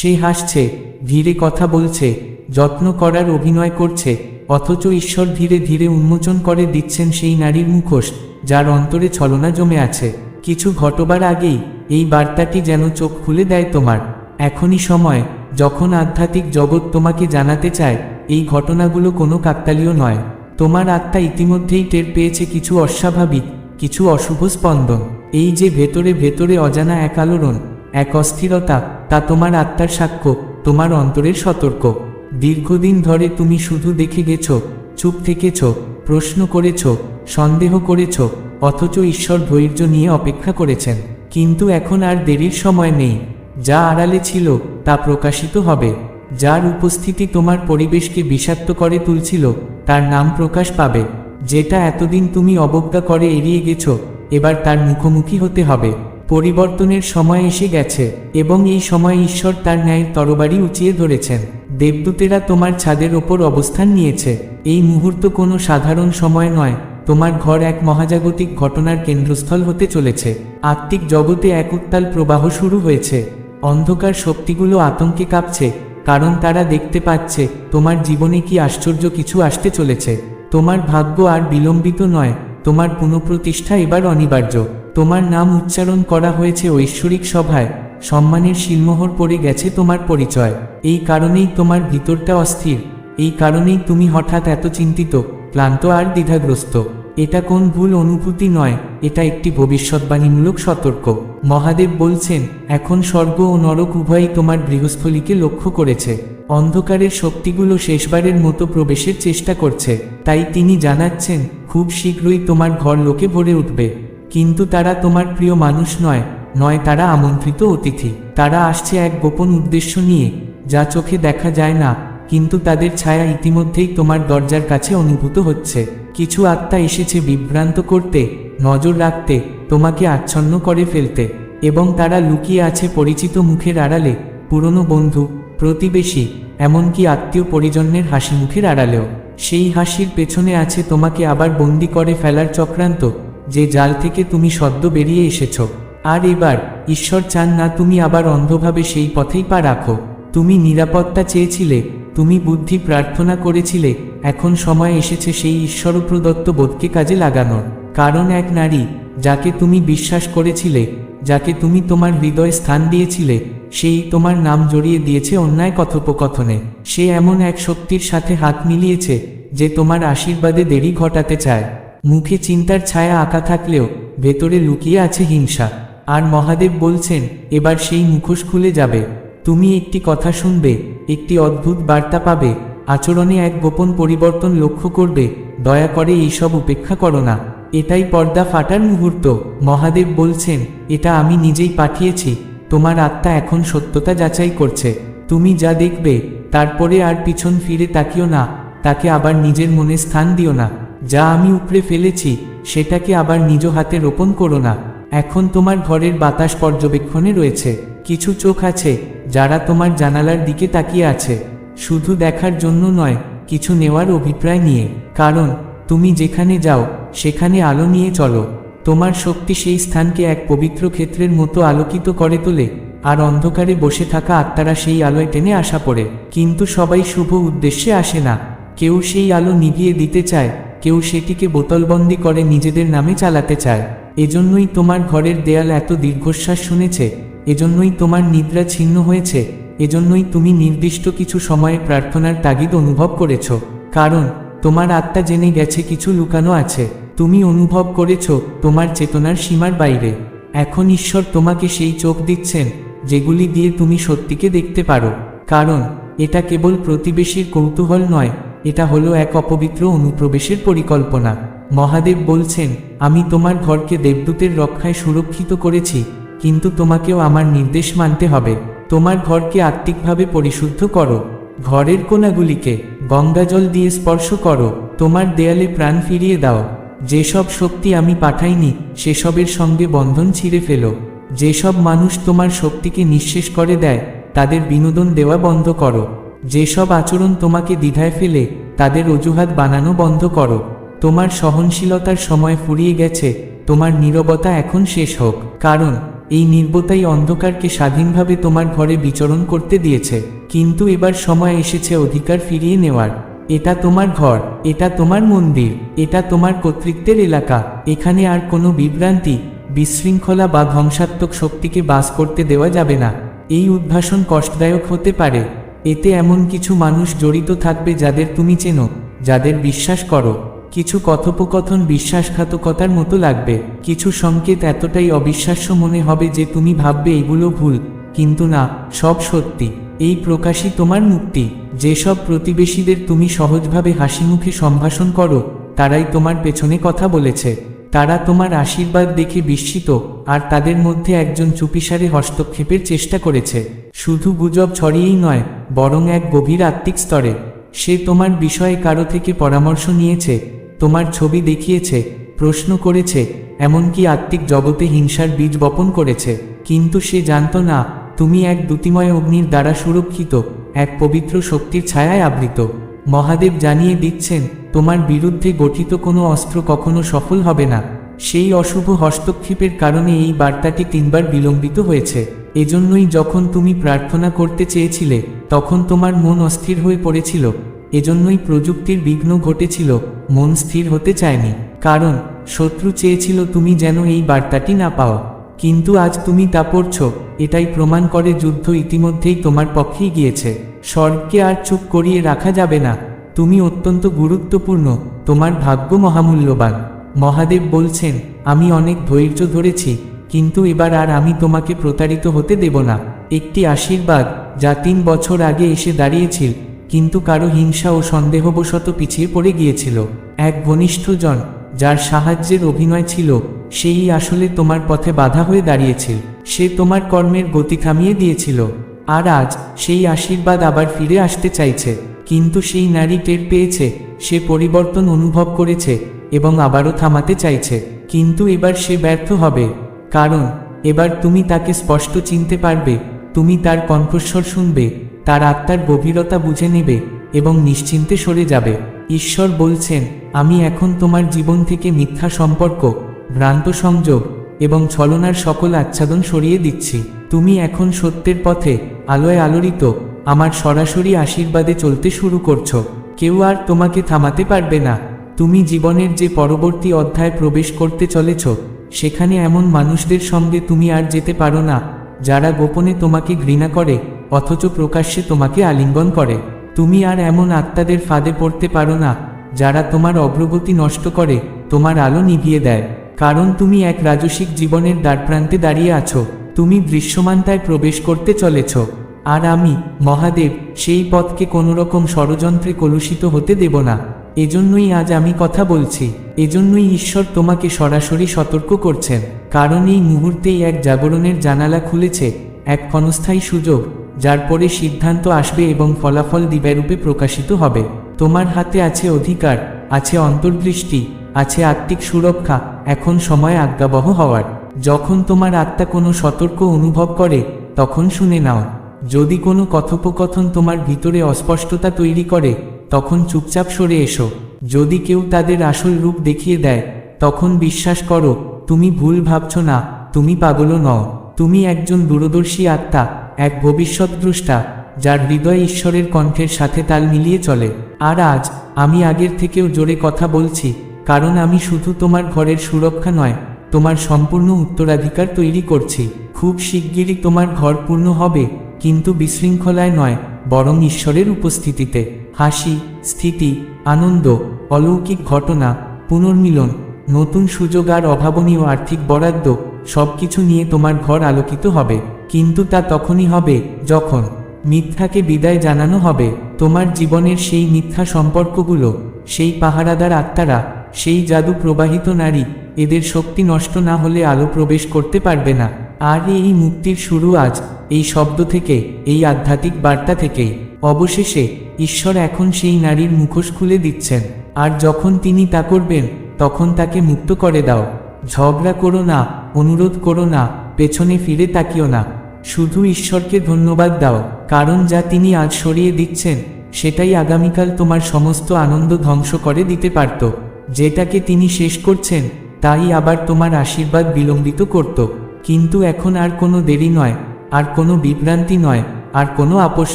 সে হাসছে, ধীরে কথা বলছে, যত্ন করার অভিনয় করছে, অথচ ঈশ্বর ধীরে ধীরে উন্মোচন করে দিচ্ছেন সেই নারীর মুখোশ, যার অন্তরে ছলনা জমে আছে। কিছু ঘটবার আগেই এই বার্তাটি যেন চোখ খুলে দেয় তোমার। এখনই সময়, যখন আধ্যাত্মিক জগৎ তোমাকে জানাতে চায়, এই ঘটনাগুলো কোনো কাকতালীয় নয়। তোমার আত্মা ইতিমধ্যেই টের পেয়েছে কিছু অস্বাভাবিক, কিছু অশুভ স্পন্দন। এই যে ভেতরে ভেতরে অজানা এক আলোড়ন এক অস্থিরতা, তা তোমার আত্মার সাক্ষ্য, তোমার অন্তরের সতর্ক। দীর্ঘদিন ধরে তুমি শুধু দেখে গেছ, চুপ থেকেছ, প্রশ্ন করেছ, সন্দেহ করেছ, অথচ ঈশ্বর ধৈর্য নিয়ে অপেক্ষা করেছেন। কিন্তু এখন আর দেরির সময় নেই। যা আড়ালে ছিল, তা প্রকাশিত হবে। যার উপস্থিতি তোমার পরিবেশকে বিষাক্ত করে তুলছিল, তার নাম প্রকাশ পাবে। যেটা এতদিন তুমি অবজ্ঞা করে এড়িয়ে গেছ, এবার তার মুখোমুখি হতে হবে। পরিবর্তনের সময় এসে গেছে এবং এই সময় ঈশ্বর তার ন্যায় তরবারি উঁচিয়ে ধরেছেন। দেবদূতেরা তোমার ছাদের ওপর অবস্থান নিয়েছে। এই মুহূর্ত কোনো সাধারণ সময় নয়। তোমার ঘর এক মহাজাগতিক ঘটনার কেন্দ্রস্থল হতে চলেছে। আত্মিক জগতে এক উত্তাল প্রবাহ শুরু হয়েছে। অন্ধকার শক্তিগুলো আতঙ্কে কাঁপছে, কারণ তারা দেখতে পাচ্ছে, তোমার জীবনে কি আশ্চর্য কিছু আসতে চলেছে। তোমার ভাগ্য আর বিলম্বিত নয়। তোমার পুনঃপ্রতিষ্ঠা এবার অনিবার্য। তোমার নাম উচ্চারণ করা হয়েছে ঐশ্বরিক সভায়। সম্মানের শিলমোহর পড়ে গেছে তোমার পরিচয়। এই কারণেই তোমার ভিতরটা অস্থির। এই কারণেই তুমি হঠাৎ এত চিন্তিত, ক্লান্ত আর দ্বিধাগ্রস্ত। এটা কোন ভুল অনুভূতি নয়, এটা একটি ভবিষ্যৎবাণীমূলক সতর্ক। মহাদেব বলছেন, এখন স্বর্গ ও নরক উভয়ই তোমার গৃহস্থলীকে লক্ষ্য করেছে। অন্ধকারের শক্তিগুলো শেষবারের মতো প্রবেশের চেষ্টা করছে। তাই তিনি জানাচ্ছেন, খুব শীঘ্রই তোমার ঘর লোকে ভরে উঠবে। কিন্তু তারা তোমার প্রিয় মানুষ নয় নয় তারা আমন্ত্রিত অতিথি। তারা আসছে এক গোপন উদ্দেশ্য নিয়ে, যা চোখে দেখা যায় না, কিন্তু তাদের ছায়া ইতিমধ্যেই তোমার দরজার কাছে অনুভূত হচ্ছে। কিছু আত্মা এসেছে বিভ্রান্ত করতে, নজর রাখতে, তোমাকে আচ্ছন্ন করে ফেলতে, এবং তারা লুকিয়ে আছে পরিচিত মুখের আড়ালে, পুরনো বন্ধু, প্রতিবেশী, এমনকি আত্মীয় পরিজনের হাসি মুখের আড়ালেও। সেই হাসির পেছনে আছে তোমাকে আবার বন্দি করে ফেলার চক্রান্ত, যে জাল থেকে তুমি সদ্য বেরিয়ে এসেছ। আর এবার, ঈশ্বর চান না তুমি আবার অন্ধভাবে সেই পথেই পা রাখো। তুমি নিরাপত্তা চেয়েছিলে, তুমি বুদ্ধি প্রার্থনা করেছিলে, এখন সময় এসেছে সেই ঈশ্বর প্রদত্ত বোধকে কাজে লাগানোর। কারণ এক নারী, যাকে তুমি বিশ্বাস করেছিলে, যাকে তুমি তোমার হৃদয়ে স্থান দিয়েছিলে, সেই তোমার নাম জড়িয়ে দিয়েছে অন্যায় কথোপকথনে। সে এমন এক শক্তির সাথে হাত মিলিয়েছে, যে তোমার আশীর্বাদে দেরি ঘটাতে চায়। মুখে চিন্তার ছায়া আঁকা থাকলেও, ভেতরে লুকিয়ে আছে হিংসা। আর মহাদেব বলছেন, এবার সেই মুখোশ খুলে যাবে। তুমি একটি কথা শুনবে, একটি অদ্ভুত বার্তা পাবে, আচরণে এক গোপন পরিবর্তন লক্ষ্য করবে, দয়া করে এইসব উপেক্ষা করো না। এটাই পর্দা ফাটার মুহূর্ত। মহাদেব বলছেন, এটা আমি নিজেই পাঠিয়েছি, তোমার আত্মা এখন সত্যতা যাচাই করছে। তুমি যা দেখবে, তারপরে আর পিছন ফিরে তাকিও না, তাকে আবার নিজের মনে স্থান দিও না। যা আমি উপড়ে ফেলেছি, সেটাকে আবার নিজ হাতে রোপণ করো না। এখন তোমার ঘরের বাতাস পর্যবেক্ষণে রয়েছে। কিছু চোখ আছে, যারা তোমার জানালার দিকে তাকিয়ে আছে। শুধু দেখার জন্য নয়, কিছু নেওয়ার অভিপ্রায় নিয়ে। কারণ, তুমি যেখানে যাও, সেখানে আলো নিয়ে চলো। তোমার শক্তি সেই স্থানকে এক পবিত্র ক্ষেত্রের মতো আলোকিত করে তোলে। আর অন্ধকারে বসে থাকা আত্মারা সেই আলোয় টেনে আসা পড়ে। কিন্তু সবাই শুভ উদ্দেশ্যে আসে না। কেউ সেই আলো নিভিয়ে দিতে চায় কেউ সেটিকে বোতলবন্দি করে নিজেদের নামে চালাতে চায়। এজন্যই তোমার ঘরের দেয়াল এত দীর্ঘশ্বাস শুনেছে। এজন্যই তোমার নিদ্রা ছিন্ন হয়েছে। এজন্যই তুমি নির্দিষ্ট কিছু সময়ে প্রার্থনার তাগিদ অনুভব করেছ। কারণ, তোমার আত্মা জেনে গেছে কিছু লুকানো আছে। তুমি অনুভব করেছ তোমার চেতনার সীমার বাইরে। এখন ঈশ্বর তোমাকে সেই চোখ দিচ্ছেন, যেগুলি দিয়ে তুমি সত্যিকে দেখতে পারো। কারণ, এটা কেবল প্রতিবেশীর কৌতূহল নয় এটা হলো এক অপবিত্র অনুপ্রবেশের পরিকল্পনা। মহাদেব বলছেন, আমি তোমার ঘরকে দেবদূতের রক্ষায় সুরক্ষিত করেছি, কিন্তু তোমাকেও আমার নির্দেশ মানতে হবে। তোমার ঘরকে আত্মিকভাবে পরিশুদ্ধ করো। ঘরের কোনাগুলিকে গঙ্গাজল দিয়ে স্পর্শ করো। তোমার দেয়ালে প্রাণ ফিরিয়ে দাও। যেসব শক্তি আমি পাঠাইনি, সেসবের সঙ্গে বন্ধন ছিঁড়ে ফেলো। যেসব মানুষ তোমার শক্তিকে নিঃশেষ করে দেয়, তাদের বিনোদন দেওয়া বন্ধ করো। যেসব আচরণ তোমাকে দ্বিধায় ফেলে, তাদের অজুহাত বানানো বন্ধ করো। তোমার সহনশীলতার সময় ফুরিয়ে গেছে, তোমার নীরবতা এখন শেষ হোক। কারণ, এই নির্বতাই অন্ধকারকে স্বাধীনভাবে তোমার ঘরে বিচরণ করতে দিয়েছে। কিন্তু এবার সময় এসেছে অধিকার ফিরিয়ে নেওয়ার। এটা তোমার ঘর, এটা তোমার মন্দির, এটা তোমার কর্তৃত্বের এলাকা। এখানে আর কোনো বিভ্রান্তি, বিশৃঙ্খলা বা ধ্বংসাত্মক শক্তিকে বাস করতে দেওয়া যাবে না। এই উদ্ভাসন কষ্টদায়ক হতে পারে। এতে এমন কিছু মানুষ জড়িত থাকবে যাদের তুমি চেনো, যাদের বিশ্বাস করো। কিছু কথোপকথন বিশ্বাসঘাতকতার মতো লাগবে। কিছু সংকেত এতটাই অবিশ্বাস্য মনে হবে যে তুমি ভাববে এগুলো ভুল। কিন্তু না, সব সত্যি। এই প্রকাশই তোমার মুক্তি। যেসব প্রতিবেশীদের তুমি সহজভাবে হাসিমুখে সম্ভাষণ করো, তারাই তোমার পেছনে কথা বলেছে। তারা তোমার আশীর্বাদ দেখে বিস্মিত, আর তাদের মধ্যে একজন চুপিসারে হস্তক্ষেপের চেষ্টা করেছে। শুধু গুজব ছড়িয়েই নয় বরং এক গভীর আত্মিক স্তরে। সে তোমার বিষয়ে কারও থেকে পরামর্শ নিয়েছে, তোমার ছবি দেখিয়েছে, প্রশ্ন করেছে, এমনকি আত্মিক জগতে হিংসার বীজ বপন করেছে। কিন্তু সে জানত না, তুমি এক দ্যুতিময় অগ্নির দ্বারা সুরক্ষিত, এক পবিত্র শক্তির ছায়ায় আবৃত। মহাদেব জানিয়ে দিচ্ছেন, তোমার বিরুদ্ধে গঠিত কোনো অস্ত্র কখনো সফল হবে না। সেই অশুভ হস্তক্ষেপের কারণে এই বার্তাটি তিনবার বিলম্বিত হয়েছে। এজন্যই যখন তুমি প্রার্থনা করতে চেয়েছিলে, তখন তোমার মন অস্থির হয়ে পড়েছিল। এজন্যই প্রযুক্তির বিঘ্ন ঘটেছিল, মন স্থির হতে চায়নি। কারণ, শত্রু চেয়েছিল তুমি যেন এই বার্তাটি না পাও। কিন্তু আজ তুমি তা পড়ছ, এটাই প্রমাণ করে যুদ্ধ ইতিমধ্যেই তোমার পক্ষেই গিয়েছে। স্বর্গকে আর চুপ করিয়ে রাখা যাবে না। তুমি অত্যন্ত গুরুত্বপূর্ণ, তোমার ভাগ্য মহামূল্যবান। মহাদেব বলছেন, আমি অনেক ধৈর্য ধরেছি কিন্তু এবার আর আমি তোমাকে প্রতারিত হতে দেব না। একটি আশীর্বাদ, যা তিন বছর আগে এসে দাঁড়িয়েছিল, কিন্তু কারও হিংসা ও সন্দেহবশত পিছিয়ে পড়ে গিয়েছিল। এক ঘনিষ্ঠজন, যার সাহায্যের অভিনয় ছিল, সেই আসলে তোমার পথে বাধা হয়ে দাঁড়িয়েছিল। সে তোমার কর্মের গতি থামিয়ে দিয়েছিল। আর আজ সেই আশীর্বাদ আবার ফিরে আসতে চাইছে। কিন্তু সেই নারী টের পেয়েছে, সে পরিবর্তন অনুভব করেছে এবং আবারও থামাতে চাইছে। কিন্তু এবার সে ব্যর্থ হবে। কারণ, এবার তুমি তাকে স্পষ্ট চিনতে পারবে, তুমি তার কণ্ঠস্বর শুনবে, তার আত্মার গভীরতা বুঝে নেবে, এবং নিশ্চিন্তে সরে যাবে। ঈশ্বর বলছেন, আমি এখন তোমার জীবন থেকে মিথ্যা সম্পর্ক, ভ্রান্ত সংযোগ, এবং ছলনার সকল আচ্ছাদন সরিয়ে দিচ্ছি। তুমি এখন সত্যের পথে, আলোয় আলোড়িত, আমার সরাসরি আশীর্বাদে চলতে শুরু করছ। কেউ আর তোমাকে থামাতে পারবে না। তুমি জীবনের যে পরবর্তী অধ্যায় প্রবেশ করতে চলেছ সেখানে এমন মানুষদের সঙ্গে তুমি আর যেতে পারো না, যারা গোপনে তোমাকে ঘৃণা করে, অথচ প্রকাশ্যে তোমাকে আলিঙ্গন করে। তুমি আর এমন আত্মাদের ফাঁদে পড়তে পারো না, যারা তোমার অগ্রগতি নষ্ট করে, তোমার আলো নিভিয়ে দেয়। কারণ তুমি এক রাজসিক জীবনের দ্বারপ্রান্তে দাঁড়িয়ে আছো, তুমি দৃশ্যমানতায় প্রবেশ করতে চলেছ। আর আমি, মহাদেব, সেই পথকে কোনোরকম ষড়যন্ত্রে কলুষিত হতে দেব না। এজন্যই আজ আমি কথা বলছি। এজন্যই ঈশ্বর তোমাকে সরাসরি সতর্ক করছেন। কারণ এই মুহূর্তেই এক জাগরণের জানালা খুলেছে, এক ক্ষণস্থায়ী সুযোগ, যার পরে সিদ্ধান্ত আসবে এবং ফলাফল দিব্যারূপে প্রকাশিত হবে। তোমার হাতে আছে অধিকার, আছে অন্তর্দৃষ্টি, আছে আত্মিক সুরক্ষা, এখন সময় আজ্ঞাবহ হওয়ার। যখন তোমার আত্মা কোনো সতর্ক অনুভব করে, তখন শুনে নাও। যদি কোনো কথোপকথন তোমার ভিতরে অস্পষ্টতা তৈরি করে তখন চুপচাপ সরে এসো। যদি কেউ তাদের আসল রূপ দেখিয়ে দেয়, তখন বিশ্বাস করো, তুমি ভুল ভাবছ না, তুমি পাগলও নও। তুমি একজন দূরদর্শী আত্মা, এক ভবিষ্যৎদ্রষ্টা যার হৃদয় ঈশ্বরের কণ্ঠের সাথে তাল মিলিয়ে চলে। আর আজ, আমি আগের থেকেও জোরে কথা বলছি, কারণ আমি শুধু তোমার ঘরের সুরক্ষা নয়, তোমার সম্পূর্ণ উত্তরাধিকার তৈরি করছি। খুব শিগগিরই তোমার ঘর পূর্ণ হবে, কিন্তু বিশৃঙ্খলায় নয়, বরং ঈশ্বরের উপস্থিতিতে। হাসি, স্থিতি, আনন্দ, অলৌকিক ঘটনা, পুনর্মিলন, নতুন সুযোগ আর অভাবনীয় আর্থিক বরাদ্দ, সবকিছু নিয়ে তোমার ঘর আলোকিত হবে। কিন্তু তা তখনই হবে যখন মিথ্যাকে বিদায় জানানো হবে। তোমার জীবনের সেই মিথ্যা সম্পর্কগুলো, সেই পাহারাদার আত্মারা, সেই জাদু প্রবাহিত নারী, এদের শক্তি নষ্ট না হলে আলো প্রবেশ করতে পারবে না। আর এই মুক্তির শুরু আজ, এই শব্দ থেকে, এই আধ্যাত্মিক বার্তা থেকেই। অবশেষে ঈশ্বর এখন সেই নারীর মুখোশ খুলে দিচ্ছেন। আর যখন তিনি তা করবেন, তখন তাকে মুক্ত করে দাও। ঝগড়া করো না, অনুরোধ করো না, পেছনে ফিরে তাকিও না। শুধু ঈশ্বরকে ধন্যবাদ দাও, কারণ যা তিনি আজ সরিয়ে দিচ্ছেন, সেটাই আগামীকাল তোমার সমস্ত আনন্দ ধ্বংস করে দিতে পারত। যেটাকে তিনি শেষ করছেন, তাই আবার তোমার আশীর্বাদ বিলম্বিত করত। কিন্তু এখন আর কোনো দেরি নয়, আর কোনো বিভ্রান্তি নয়, আর কোনো আপোষ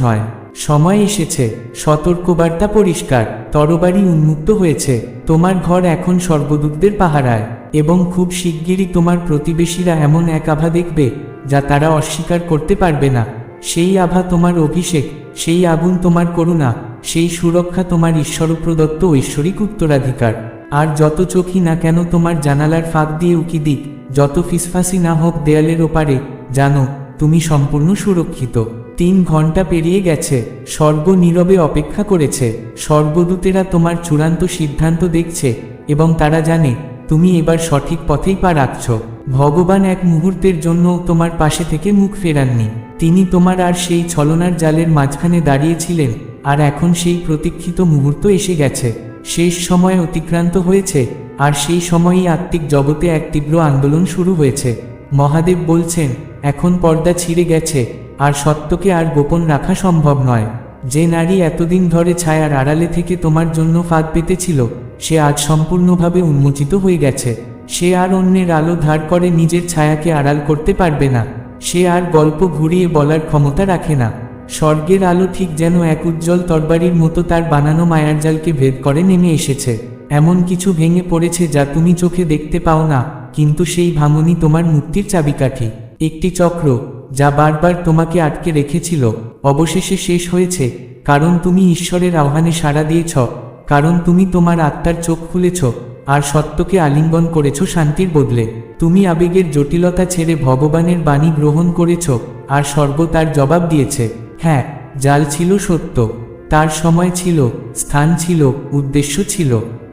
নয়। সময় এসেছে, সতর্কবার্তা পরিষ্কার, তরবারি উন্মুক্ত হয়েছে, তোমার ঘর এখন সর্বদূতদের পাহারায়, এবং খুব শিগগিরই তোমার প্রতিবেশীরা এমন এক আভা দেখবে, যা তারা অস্বীকার করতে পারবে না। সেই আভা তোমার অভিষেক, সেই আগুন তোমার করুণা, সেই সুরক্ষা তোমার ঈশ্বরপ্রদত্ত ঐশ্বরিক উত্তরাধিকার। আর যত চোখই না কেন তোমার জানালার ফাঁক দিয়ে উকি দিক, যত ফিসফাসি না হোক দেয়ালের ওপারে, জানো, তুমি সম্পূর্ণ সুরক্ষিত। তিন ঘণ্টা পেরিয়ে গেছে, স্বর্গ নীরবে অপেক্ষা করেছে, স্বর্গদূতেরা তোমার চূড়ান্ত সিদ্ধান্ত দেখছে এবং তারা জানে, তুমি এবার সঠিক পথেই পা রাখছ। ভগবান এক মুহূর্তের জন্য তোমার পাশে থেকে মুখ ফেরাননি। তিনি তোমার আর সেই ছলনার জালের মাঝখানে দাঁড়িয়েছিলেন, আর এখন সেই প্রতীক্ষিত মুহূর্ত এসে গেছে। শেষ সময় অতিক্রান্ত হয়েছে, আর সেই সময়ই আত্মিক জগতে এক তীব্র আন্দোলন শুরু হয়েছে। মহাদেব বলছেন, এখন পর্দা ছিঁড়ে গেছে আর সত্যকে আর গোপন রাখা সম্ভব নয়। যে নারী এতদিন ধরে ছায়ার আড়ালে থেকে তোমার জন্য ফাঁদ পেতেছিল, সে আজ সম্পূর্ণভাবে উন্মোচিত হয়ে গেছে। সে আর অন্যের আলো ধার করে নিজের ছায়াকে আড়াল করতে পারবে না। সে আর গল্প ঘুরিয়ে বলার ক্ষমতা রাখে না। স্বর্গের আলো ঠিক যেন এক উজ্জ্বল তরবারির মতো তার বানানো মায়ার জালকে ভেদ করে নেমে এসেছে। এমন কিছু ভেঙে পড়েছে যা তুমি চোখে দেখতে পাও না, কিন্তু সেই ভাঙনই তোমার মুক্তির চাবিকাঠি। একটি চক্র যা বারবার তোমাকে আটকে রেখেছিল, অবশেষে শেষ হয়েছে, কারণ তুমি ঈশ্বরের আহ্বানে সাড়া দিয়েছ, কারণ তুমি তোমার আত্মার চোখ খুলেছ, আর সত্যকে আলিঙ্গন করেছ শান্তির বদলে। তুমি আবেগের জটিলতা ছেড়ে ভগবানের বাণী গ্রহণ করেছ, আর স্বর্গ তার জবাব দিয়েছে হ্যাঁ জাল ছিল সত্য। তার সময় ছিল, স্থান ছিল, উদ্দেশ্য ছিল।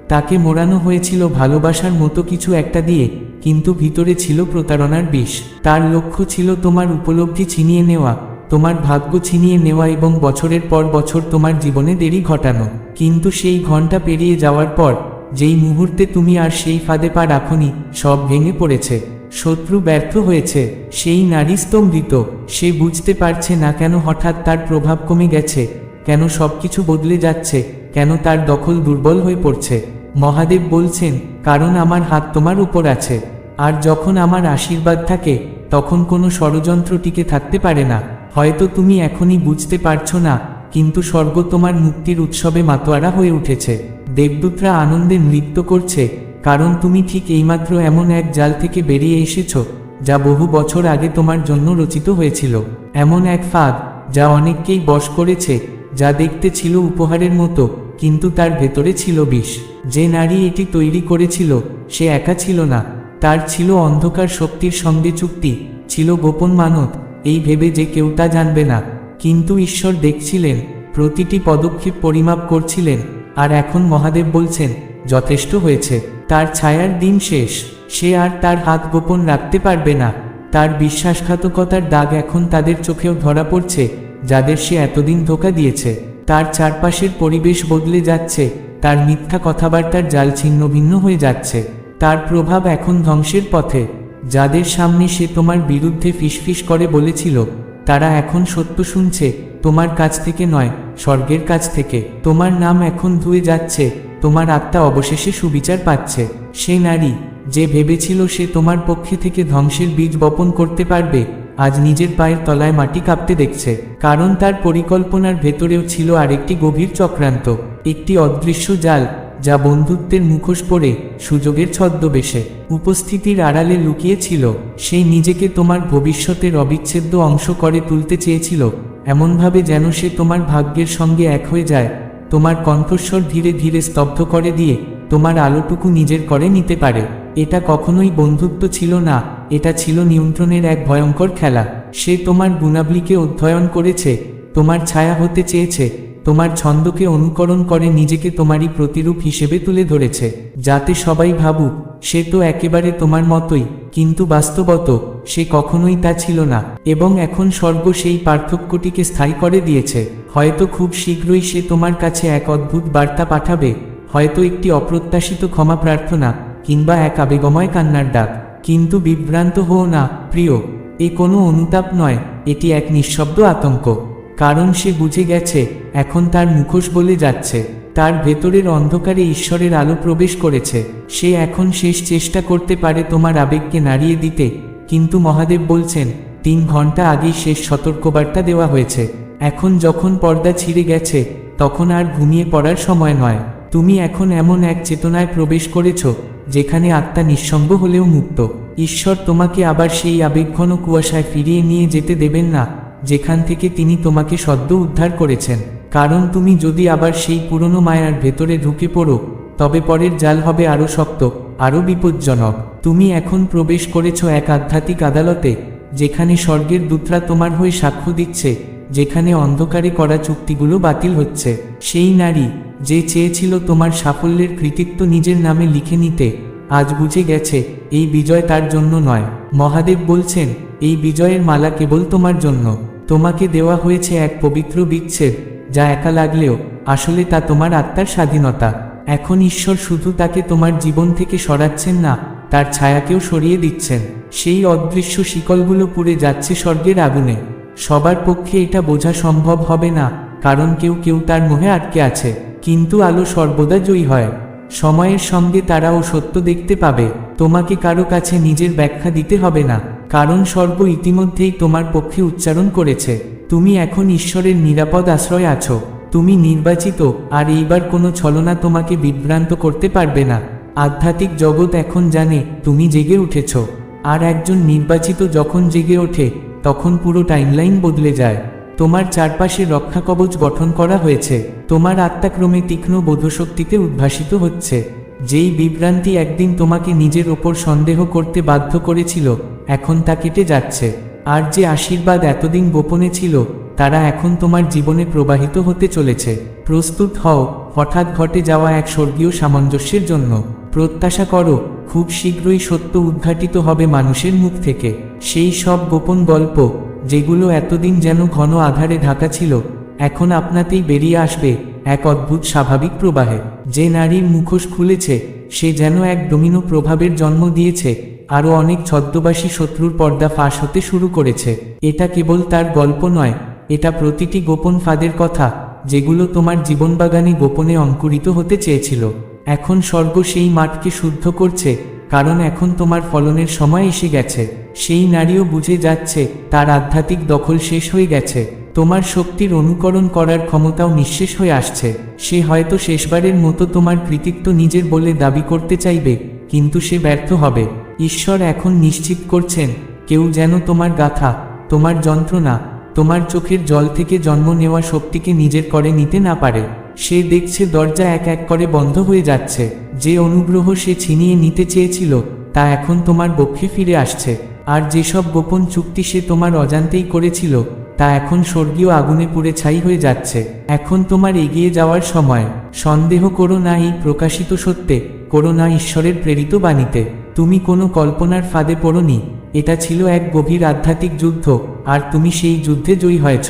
তাকে মোড়ানো হয়েছিল ভালোবাসার মতো কিছু একটা দিয়ে কিন্তু ভিতরে ছিল প্রতারণার বিষ। তার লক্ষ্য ছিল তোমার উপলব্ধি ছিনিয়ে নেওয়া, তোমার ভাগ্য ছিনিয়ে নেওয়া এবং বছরের পর বছর তোমার জীবনে দেরি ঘটানো। কিন্তু সেই ঘণ্টা পেরিয়ে যাওয়ার পর, যেই মুহূর্তে তুমি আর সেই ফাঁদে পা রাখনি, সব ভেঙে পড়েছে। শত্রু ব্যর্থ হয়েছে, সেই নারী স্তম্ভিত, সে বুঝতে পারছে না কেন হঠাৎ তার প্রভাব কমে গেছে, কেন সবকিছু বদলে যাচ্ছে, কেন তার দখল দুর্বল হয়ে পড়ছে। মহাদেব বলছেন, কারণ আমার হাত তোমার উপর আছে। আর যখন আমার আশীর্বাদ থাকে, তখন কোনো ষড়যন্ত্র টিকে থাকতে পারে না। হয়তো তুমি এখনই বুঝতে পারছ না, কিন্তু স্বর্গ তোমার মুক্তির উৎসবে মাতোয়ারা হয়ে উঠেছে। দেবদূতরা আনন্দে নৃত্য করছে, কারণ তুমি ঠিক এইমাত্র এমন এক জাল থেকে বেরিয়ে এসেছ, যা বহু বছর আগে তোমার জন্য রচিত হয়েছিল। এমন এক ফাঁদ, যা অনেককেই বশ করেছে, যা দেখতে ছিল উপহারের মতো। কিন্তু তার ভেতরে ছিল বিষ। যে নারী এটি তৈরি করেছিল, সে একা ছিল না। তার ছিল অন্ধকার শক্তির সঙ্গে চুক্তি, ছিল গোপন মানত, এই ভেবে যে কেউ তা জানবে না। কিন্তু ঈশ্বর দেখছিলেন, প্রতিটি পদক্ষেপ পরিমাপ করছিলেন, আর এখন মহাদেব বলছেন, যথেষ্ট হয়েছে, তার ছায়ার দিন শেষ, সে আর তার হাত গোপন রাখতে পারবে না। তার বিশ্বাসঘাতকতার দাগ এখন তাদের চোখেও ধরা পড়ছে, যাদের সে এতদিন ধোকা দিয়েছে। তার চারপাশের পরিবেশ বদলে যাচ্ছে, তার মিথ্যা কথাবার্তার জাল ছিন্ন ভিন্ন হয়ে যাচ্ছে। তার প্রভাব এখন ধ্বংসের পথে। যাদের সামনে সে তোমার বিরুদ্ধে ফিসফিস করে বলেছিল, তারা এখন সত্য শুনছে, তোমার কাছ থেকে নয়, স্বর্গের কাছ থেকে। তোমার নাম এখন ধুয়ে যাচ্ছে, তোমার আত্মা অবশেষে সুবিচার পাচ্ছে। সে নারী, যে ভেবেছিল সে তোমার পক্ষে থেকে ধ্বংসের বীজ বপন করতে পারবে আজ নিজের পায়ের তলায় মাটি কাঁপতে দেখছে, কারণ তার পরিকল্পনার ভেতরেও ছিল আরেকটি গভীর চক্রান্ত, একটি অদৃশ্য জাল, যা বন্ধুত্বের মুখোশ পরে সুযোগের ছদ্মবেশে উপস্থিতির আড়ালে লুকিয়েছিল, সেই নিজেকে তোমার ভবিষ্যতের অবিচ্ছেদ্য অংশ করে তুলতে চেয়েছিল, এমনভাবে যেন সে তোমার ভাগ্যের সঙ্গে এক হয়ে যায়, তোমার কণ্ঠস্বর ধীরে ধীরে স্তব্ধ করে দিয়ে তোমার আলোটুকু নিজের করে নিতে পারে, এটা কখনোই বন্ধুত্ব ছিল না। এটা ছিল নিয়ন্ত্রণের এক ভয়ঙ্কর খেলা। সে তোমার গুণাবলীকে অধ্যয়ন করেছে, তোমার ছায়া হতে চেয়েছে, তোমার ছন্দকে অনুকরণ করে নিজেকে তোমারই প্রতিরূপ হিসেবে তুলে ধরেছে। যাতে সবাই ভাবুক, সে তো একেবারে তোমার মতোই, কিন্তু বাস্তবত, সে কখনোই তা ছিল না। এবং এখন স্বর্গ সেই পার্থক্যটিকে স্থায়ী করে দিয়েছে। হয়তো খুব শীঘ্রই সে তোমার কাছে এক অদ্ভুত বার্তা পাঠাবে, হয়তো একটি অপ্রত্যাশিত ক্ষমা প্রার্থনা, কিংবা এক আবেগময় কান্নার ডাক। কিন্তু বিভ্রান্ত হও না, প্রিয়। এ কোনো অনুতাপ নয়, এটি এক নিঃশব্দ আতঙ্ক। কারণ সে বুঝে গেছে, এখন তার মুখোশ বলে যাচ্ছে। তার ভেতরের অন্ধকারে ঈশ্বরের আলো প্রবেশ করেছে। সে এখন শেষ চেষ্টা করতে পারে তোমার আবেগকে নাড়িয়ে দিতে। কিন্তু মহাদেব বলছেন, তিন ঘণ্টা আগেই শেষ সতর্কবার্তা দেওয়া হয়েছে। এখন যখন পর্দা ছিঁড়ে গেছে, তখন আর ঘুমিয়ে পড়ার সময় নয়। তুমি এখন এমন এক চেতনায় প্রবেশ করেছ যেখানে আত্মা নিঃসঙ্গ হলেও মুক্ত। ঈশ্বর তোমাকে আবার সেই আবেগঘন কুয়াশায় ফিরিয়ে নিয়ে যেতে দেবেন না, যেখান থেকে তিনি তোমাকে সদ্য উদ্ধার করেছেন। কারণ তুমি যদি আবার সেই পুরনো মায়ার ভেতরে ঢুকে পড়ো, তবে পরের জাল হবে আরও শক্ত আরও বিপজ্জনক। তুমি এখন প্রবেশ করেছ এক আধ্যাত্মিক আদালতে, যেখানে স্বর্গের দূতরা তোমার হয়ে সাক্ষ্য দিচ্ছে, যেখানে অন্ধকারে করা চুক্তিগুলো বাতিল হচ্ছে। সেই নারী যে চেয়েছিল তোমার সাফল্যের কৃতিত্ব নিজের নামে লিখে নিতে, আজ বুঝে গেছে, এই বিজয় তার জন্য নয়। মহাদেব বলছেন, এই বিজয়ের মালা কেবল তোমার জন্য। তোমাকে দেওয়া হয়েছে এক পবিত্র বিচ্ছেদ, যা একা লাগলেও, আসলে তা তোমার আত্মার স্বাধীনতা। এখন ঈশ্বর শুধু তাকে তোমার জীবন থেকে সরাচ্ছেন না, তার ছায়াকেও সরিয়ে দিচ্ছেন। সেই অদৃশ্য শিকলগুলো পুড়ে যাচ্ছে স্বর্গের আগুনে। সবার পক্ষে এটা বোঝা সম্ভব হবে না, কারণ কেউ কেউ তার মোহে আটকে আছে। কিন্তু আলো সর্বদা জয়ী হয়। সময়ের সঙ্গে তারাও সত্য দেখতে পাবে। তোমাকে কারও কাছে নিজের ব্যাখ্যা দিতে হবে না। কারণ সর্ব ইতিমধ্যেই তোমার পক্ষে উচ্চারণ করেছে। তুমি এখন ঈশ্বরের নিরাপদ আশ্রয় আছো। তুমি নির্বাচিত, আর এইবার কোনো ছলনা তোমাকে বিভ্রান্ত করতে পারবে না। আধ্যাত্মিক জগৎ এখন জানে, তুমি জেগে উঠেছ। আর একজন নির্বাচিত যখন জেগে ওঠে, তখন পুরো টাইমলাইন বদলে যায়। তোমার চারপাশে রক্ষা কবচ গঠন করা হয়েছে। তোমার আত্মাক্রমে তীক্ষ্ণ বোধশক্তিতে উদ্ভাসিত হচ্ছে। যেই বিভ্রান্তি একদিন তোমাকে নিজের ওপর সন্দেহ করতে বাধ্য করেছিল, এখন তা কেটে যাচ্ছে। আর যে আশীর্বাদ এতদিন গোপনে ছিল, তারা এখন তোমার জীবনে প্রবাহিত হতে চলেছে। প্রস্তুত হও, হঠাৎ ঘটে যাওয়া এক স্বর্গীয় সামঞ্জস্যের জন্য। প্রত্যাশা করো, খুব শীঘ্রই সত্য উদ্ঘাটিত হবে মানুষের মুখ থেকে। সেই সব গোপন গল্প যেগুলো এতদিন যেন ঘন আধারে ঢাকা ছিল, এখন আপনাতেই বেরিয়ে আসবে এক অদ্ভুত স্বাভাবিক প্রবাহে। যে নারীর মুখোশ খুলেছে, সে যেন এক ডোমিনো প্রভাবের জন্ম দিয়েছে, আরও অনেক ছদ্মবাসী শত্রুর পর্দা ফাঁস হতে শুরু করেছে। এটা কেবল তার গল্প নয়, এটা প্রতিটি গোপন ফাঁদের কথা, যেগুলো তোমার জীবনবাগানে গোপনে অঙ্কুরিত হতে চেয়েছিল। এখন স্বর্গ সেই মাঠকে শুদ্ধ করছে, কারণ এখন তোমার ফলনের সময় এসে গেছে। সেই নারীও বুঝে যাচ্ছে, তার আধ্যাত্মিক দখল শেষ হয়ে গেছে। তোমার শক্তির অনুকরণ করার ক্ষমতাও নিঃশেষ হয়ে আসছে। সে হয়তো শেষবারের মতো তোমার কৃতিত্ব নিজের বলে দাবি করতে চাইবে, কিন্তু সে ব্যর্থ হবে। ঈশ্বর এখন নিশ্চিত করছেন, কেউ যেন তোমার গাথা, তোমার যন্ত্রণা, তোমার চোখের জল থেকে জন্ম নেওয়া শক্তিকে নিজের করে নিতে না পারে। সে দেখছে দরজা এক এক করে বন্ধ হয়ে যাচ্ছে। যে অনুগ্রহ সে ছিনিয়ে নিতে চেয়েছিল, তা এখন তোমার বক্ষে ফিরে আসছে। আর যেসব গোপন চুক্তি সে তোমার অজান্তেই করেছিল, তা এখন স্বর্গীয় আগুনে পুড়ে ছাই হয়ে যাচ্ছে। এখন তোমার এগিয়ে যাওয়ার সময়। সন্দেহ করো না এই প্রকাশিত সত্যে, করো না ঈশ্বরের প্রেরিত বাণীতে। তুমি কোনো কল্পনার ফাঁদে পড়নি, এটা ছিল এক গভীর আধ্যাত্মিক যুদ্ধ, আর তুমি সেই যুদ্ধে জয়ী হয়েছ।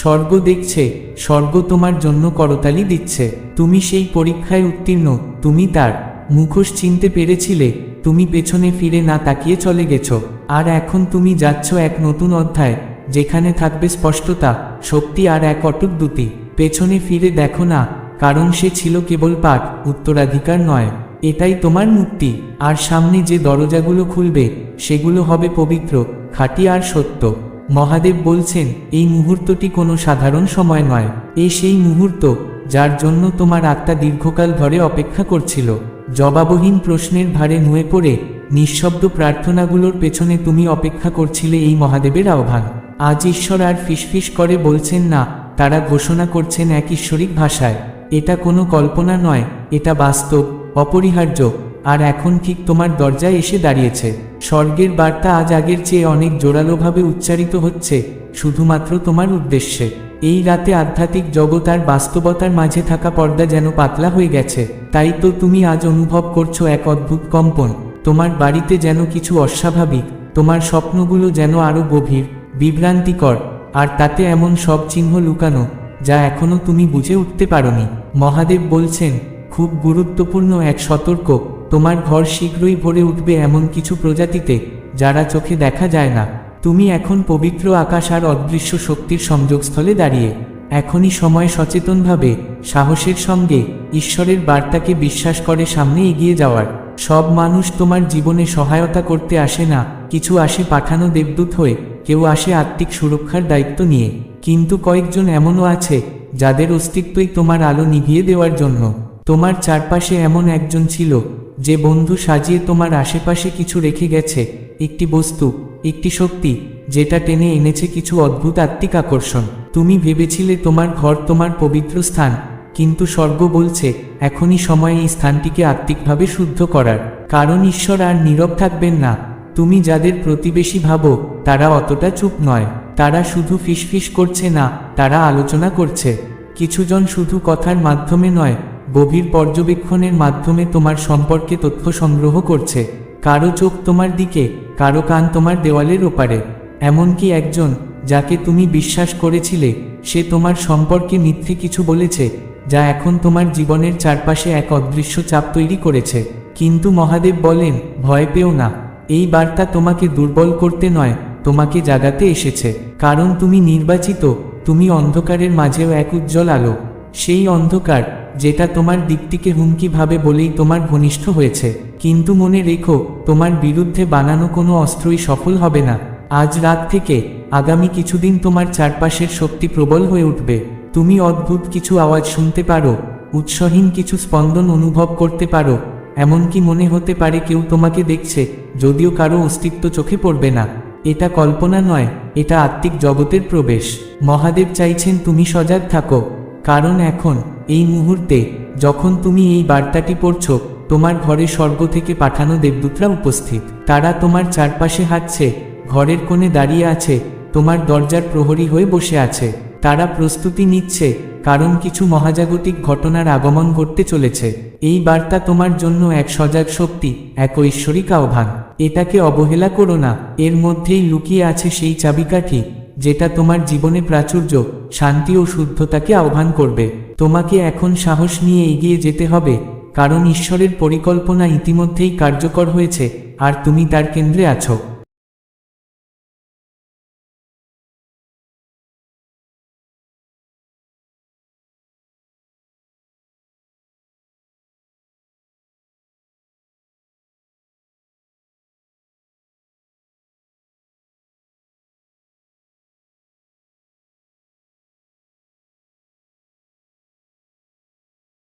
স্বর্গ দেখছে, স্বর্গ তোমার জন্য করতালি দিচ্ছে। তুমি সেই পরীক্ষায় উত্তীর্ণ, তুমি তার মুখোশ চিনতে পেরেছিলে, তুমি পেছনে ফিরে না তাকিয়ে চলে গেছো। আর এখন তুমি যাচ্ছ এক নতুন অধ্যায়, যেখানে থাকবে স্পষ্টতা, শক্তি আর এক অটুট দুটি পেছনে ফিরে দেখো না, কারণ সে ছিল কেবল পাঠ, উত্তরাধিকার নয়। এটাই তোমার মুক্তি, আর সামনে যে দরজাগুলো খুলবে, সেগুলো হবে পবিত্র, খাঁটি আর সত্য। মহাদেব বলছেন, এই মুহূর্তটি কোনো সাধারণ সময় নয়। এ সেই মুহূর্ত, যার জন্য তোমার আত্মা দীর্ঘকাল ধরে অপেক্ষা করছিল। জবাবহীন প্রশ্নের ভারে নুয়ে পড়ে, নিঃশব্দ প্রার্থনাগুলোর পেছনে তুমি অপেক্ষা করছিলে এই মহাদেবের আহ্বান। আজ ঈশ্বর আর ফিসফিস করে বলছেন না, তারা ঘোষণা করছেন এক ঈশ্বরিক ভাষায়। এটা কোনো কল্পনা নয়, এটা বাস্তব। অপরিহার্য, আর এখন ঠিক তোমার দরজায় এসে দাঁড়িয়েছে। স্বর্গের বার্তা আজ আগের চেয়ে অনেক জোরালোভাবে উচ্চারিত হচ্ছে, শুধুমাত্র তোমার উদ্দেশ্যে। এই রাতে আধ্যাত্মিক জগৎ আর বাস্তবতার মাঝে থাকা পর্দা যেন পাতলা হয়ে গেছে, তাই তো তুমি আজ অনুভব করছ এক অদ্ভুত কম্পন। তোমার বাড়িতে যেন কিছু অস্বাভাবিক, তোমার স্বপ্নগুলো যেন আরও গভীর, বিভ্রান্তিকর, আর তাতে এমন সব চিহ্ন লুকানো, যা এখনও তুমি বুঝে উঠতে পারোনি। মহাদেব বলছেন খুব গুরুত্বপূর্ণ এক সতর্ক, তোমার ঘর শীঘ্রই ভরে উঠবে এমন কিছু প্রজাতিতে, যারা চোখে দেখা যায় না। তুমি এখন পবিত্র আকাশ আর অদৃশ্য শক্তির সংযোগস্থলে দাঁড়িয়ে, এখনই সময় সচেতনভাবে, সাহসের সঙ্গে, ঈশ্বরের বার্তাকে বিশ্বাস করে সামনে এগিয়ে যাওয়ার। সব মানুষ তোমার জীবনে সহায়তা করতে আসে না, কিছু আসে পাঠানো দেবদূত হয়ে, কেউ আসে আত্মিক সুরক্ষার দায়িত্ব নিয়ে। কিন্তু কয়েকজন এমনও আছে, যাদের অস্তিত্বই তোমার আলো নিভিয়ে দেওয়ার জন্য। তোমার চারপাশে এমন একজন ছিল, যে বন্ধু সাজিয়ে তোমার আশেপাশে কিছু রেখে গেছে, একটি বস্তু, একটি শক্তি, যেটা টেনে এনেছে কিছু অদ্ভুত আত্মিক আকর্ষণ। তুমি ভেবেছিলে তোমার ঘর তোমার পবিত্র স্থান, কিন্তু স্বর্গ বলছে, এখনই সময় এই স্থানটিকে আত্মিকভাবে শুদ্ধ করার। কারণ ঈশ্বর আর নীরব থাকবেন না। তুমি যাদের প্রতিবেশী ভাবো, তারা অতটা চুপ নয়। তারা শুধু ফিসফিস করছে না, তারা আলোচনা করছে। কিছুজন শুধু কথার মাধ্যমে নয় গভীর পর্যবেক্ষণের মাধ্যমে তোমার সম্পর্কে তথ্য সংগ্রহ করছে। কারও চোখ তোমার দিকে, কারও কান তোমার দেওয়ালের ওপারে। এমনকি একজন, যাকে তুমি বিশ্বাস করেছিলে, সে তোমার সম্পর্কে মিথ্যে কিছু বলেছে, যা এখন তোমার জীবনের চারপাশে এক অদৃশ্য চাপ তৈরি করেছে। কিন্তু মহাদেব বলেন, ভয় পেও না। এই বার্তা তোমাকে দুর্বল করতে নয়, তোমাকে জাগাতে এসেছে। কারণ তুমি নির্বাচিত, তুমি অন্ধকারের মাঝেও এক উজ্জ্বল আলো। সেই অন্ধকার যেটা তোমার দিকটিকে হুমকিভাবে বলেই তোমার ঘনিষ্ঠ হয়েছে। কিন্তু মনে রেখো, তোমার বিরুদ্ধে বানানো কোনো অস্ত্রই সফল হবে না। আজ রাত থেকে আগামী কিছুদিন তোমার চারপাশের শক্তি প্রবল হয়ে উঠবে। তুমি অদ্ভুত কিছু আওয়াজ শুনতে পারো, উৎসহীন কিছু স্পন্দন অনুভব করতে পারো। এমনকি মনে হতে পারে কেউ তোমাকে দেখছে, যদিও কারও অস্তিত্ব চোখে পড়বে না। এটা কল্পনা নয়, এটা আত্মিক জগতের প্রবেশ। মহাদেব চাইছেন তুমি সজাগ থাকো। কারণ এখন, এই মুহূর্তে, যখন তুমি এই বার্তাটি পড়ছো, তোমার ঘরে স্বর্গ থেকে পাঠানো দেবদূতরা উপস্থিত। তারা তোমার চারপাশে হাঁটছে, ঘরের কোণে দাঁড়িয়ে আছে, তোমার দরজার প্রহরী হয়ে বসে আছে। তারা প্রস্তুতি নিচ্ছে, কারণ কিছু মহাজাগতিক ঘটনার আগমন ঘটতে চলেছে। এই বার্তা তোমার জন্য এক সজাগ শক্তি, এক ঐশ্বরিক আহ্বান। এটাকে অবহেলা করো না, এর মধ্যেই লুকিয়ে আছে সেই চাবিকাঠি। যেটা তোমার জীবনে প্রাচুর্য, শান্তি ও শুদ্ধতাকে আহ্বান করবে। তোমাকে এখন সাহস নিয়ে এগিয়ে যেতে হবে, কারণ ঈশ্বরের পরিকল্পনা ইতিমধ্যেই কার্যকর হয়েছে, আর তুমি তার কেন্দ্রে আছো।